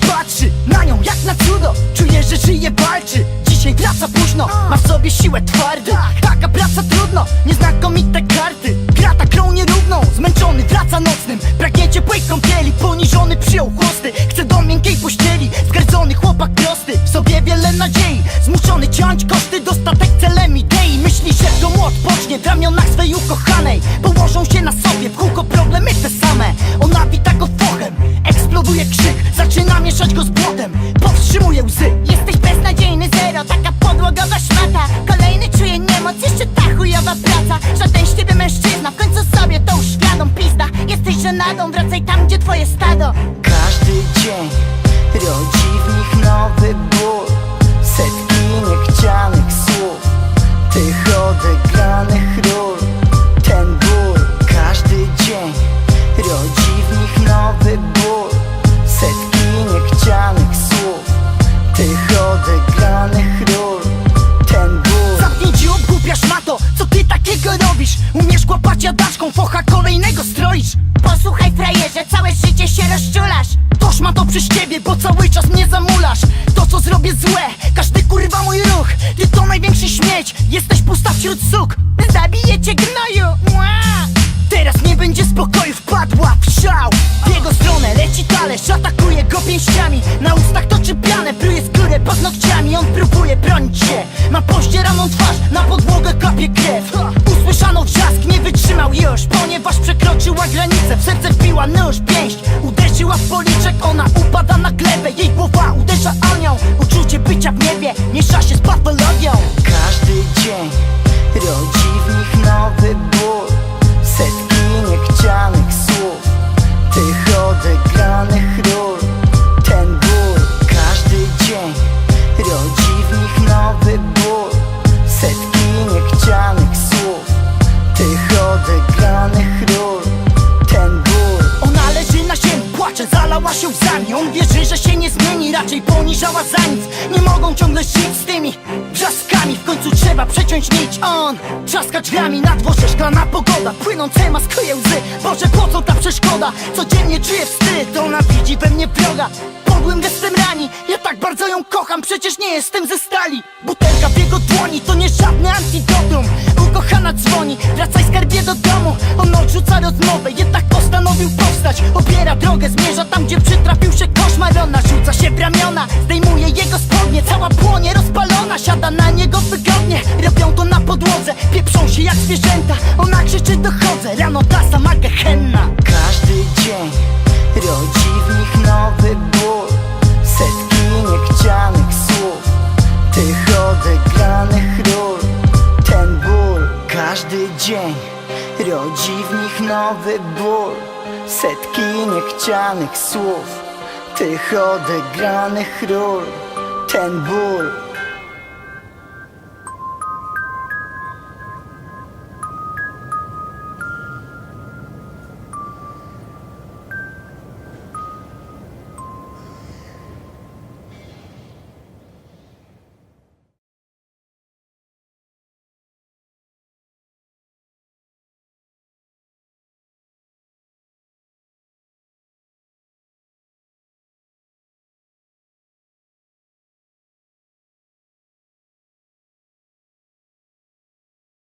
patrzy na nią jak na cudo. Czuje, że żyje, walczy. Dzisiaj wraca późno, ma w sobie siłę twardy. Taka praca trudno, nieznakomite karty. Gra tak nierówną, zmęczony wraca nocnym. Pragnie ciepłej kąpieli, poniżony przyjął chłosty. Chce do miękkiej pościeli, zgardzony chłopak prosty. W sobie wiele nadziei, zmuszony ciąć koszty. Dostatek celem idei, myśli, że to młot pocznie W ramionach swej ukochanej, położą mieszać go z błotem. Powstrzymuje łzy, Jesteś beznadziejny zero, taka podłogowa szmata. Kolejny czuje niemoc, jeszcze ta chujowa praca. Żaden z ciebie mężczyzna, w końcu sobie to uświadom Pizda, jesteś żenadą, wracaj tam, gdzie twoje stado. Każdy dzień rodzi w nich nowy szmato Co ty takiego robisz? Umiesz kłapać jadaczką Focha kolejnego stroisz. Posłuchaj frajerze, całe życie się rozczulasz. To przez ciebie, bo cały czas mnie zamulasz. To co zrobię złe, każdy kurwa mój ruch. Ty to największy śmieć, jesteś pusta wśród suk. Zabiję cię gnoju, ma pościeraną twarz Na podłogę kapie krew. Usłyszano wrzask, nie wytrzymał już Ponieważ przekroczyła granicę, w serce wbiła nóż Pięść uderzyła w policzek, ona upada na glebę Jej głowa uderza anioł. Uczucie bycia raczej poniżała za nic. Nie mogą ciągle żyć z tymi wrzaskami. W końcu trzeba przeciąć nić On. Trzaska drzwiami na dworze, szklana pogoda. Płynące maskuje łzy, Boże po co ta przeszkoda? Codziennie czuję wstyd, ona widzi we mnie wroga. Podłym gestem rani, ja tak bardzo ją kocham. Przecież nie jestem ze stali. Butelka w jego dłoni, to nie żadne antidotum. Ukochana dzwoni, wracaj skarbie do domu. On odrzuca rozmowę, jednak postanowił powstać Tych odegranych ról. Ten ból każdy dzień Rodzi w nich nowy ból. Setki niechcianych słów Tych odegranych ról. Ten ból